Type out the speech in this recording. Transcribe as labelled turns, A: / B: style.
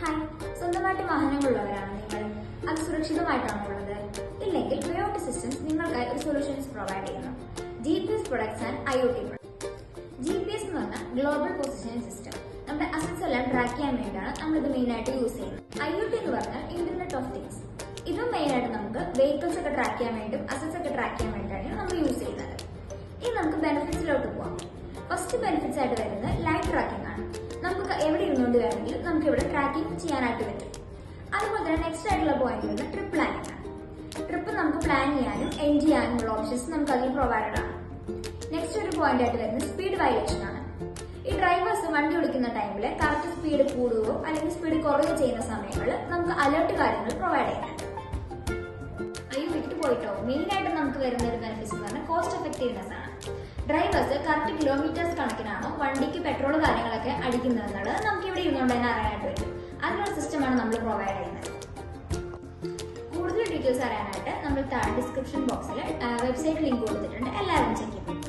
A: Hi. സ്വന്തമായിട്ട് വാഹനങ്ങളുള്ളവരാണ് നിങ്ങൾ. അത് സുരക്ഷിതമായിട്ടാണോ ഉള്ളത് ഇല്ലെങ്കിൽ ടൊയോട്ട സിസ്റ്റംസ് നിങ്ങൾക്കായി ഒരു സൊല്യൂഷൻസ് പ്രൊവൈഡ് ചെയ്യുന്നു. G P S products and I O T G P S എന്ന് പറഞ്ഞാൽ ഗ്ലോബൽ പൊസിഷനിങ് സിസ്റ്റം നമ്മുടെ അസറ്റ്സ് എല്ലാം ട്രാക്ക് ചെയ്യാൻ വേണ്ടിയാണ് നമ്മൾ ഇത് മെയിനായിട്ട് യൂസ് ചെയ്യുന്നത്. ഐ ഒ ടി എന്ന് പറഞ്ഞാൽ ഇന്റർനെറ്റ് ഓഫ് തിങ്സ് ഇതും മെയിനായിട്ട് നമുക്ക് വെഹിക്കിൾസ് ഒക്കെ ട്രാക്ക് ചെയ്യാൻ വേണ്ടിയും അസറ്റ്സ് ഒക്കെ ട്രാക്ക് ചെയ്യാൻ വേണ്ടിയിട്ടാണ് നമ്മൾ യൂസ് ചെയ്യുന്നത്. ഇനി നമുക്ക് ബെനിഫിറ്റ്സിലോട്ട് പോകാം ഫസ്റ്റ് ബെനിഫിറ്റ്സ് ആയിട്ട് വരുന്നത് ലൈവ് ട്രാക്കിംഗ് നമുക്ക് ചെയ്യാനായിട്ട് പറ്റും. അതുപോലെ തന്നെ നെക്സ്റ്റ് ആയിട്ടുള്ള പോയിന്റ് വരുന്നത് ട്രിപ്പ് പ്ലാനിംഗ് ആണ്. ട്രിപ്പ് നമുക്ക് പ്ലാൻ ചെയ്യാനും എൻഡ് ചെയ്യാനുമുള്ള ഓപ്ഷൻസ് നമുക്ക് അതിൽ പ്രൊവൈഡഡ് ആണ്. നെക്സ്റ്റ് ഒരു പോയിന്റ് ആയിട്ട് വരുന്നത് സ്പീഡ് വയലേഷൻ ആണ്. ഈ ഡ്രൈവേഴ്സ് വണ്ടി ഓടിക്കുന്ന ടൈമിൽ കറക്റ്റ് സ്പീഡ് കൂടുകയോ അല്ലെങ്കിൽ സ്പീഡ് കുറയുകയോ ചെയ്യുന്ന സമയങ്ങളിൽ നമുക്ക് അലേർട്ട് കാര്യങ്ങൾ പ്രൊവൈഡ് ചെയ്യുന്നുണ്ട് അയ്യോ വിട്ടു പോയിട്ടോ മെയിൻ ആയിട്ട് നമുക്ക് വരുന്ന ഒരു ബെനിഫിറ്റ്സ് എന്ന് പറഞ്ഞാൽ കോസ്റ്റ് എഫക്റ്റീവ്നെസ് ആണ്. ഡ്രൈവേഴ്സ് കറക്റ്റ് കിലോമീറ്റേഴ്സ് കണക്കിനാണോ വണ്ടിക്ക് പെട്രോൾ കാര്യങ്ങളൊക്കെ അടിക്കുന്നത് എന്നുള്ളത് നമുക്ക് ഇവിടെ ഇരുന്നുകൊണ്ട് തന്നെ അറിയാനായിട്ട് പറ്റും. അതിനുള്ള സിസ്റ്റമാണ് നമ്മൾ പ്രൊവൈഡ് ചെയ്യുന്നത്. കൂടുതൽ ഡീറ്റെയിൽസ് അറിയാനായിട്ട് നമ്മൾ താഴെ ഡിസ്ക്രിപ്ഷൻ ബോക്സിൽ വെബ്സൈറ്റ് ലിങ്ക് കൊടുത്തിട്ടുണ്ട്. എല്ലാവരും ചെക്ക് ചെയ്യും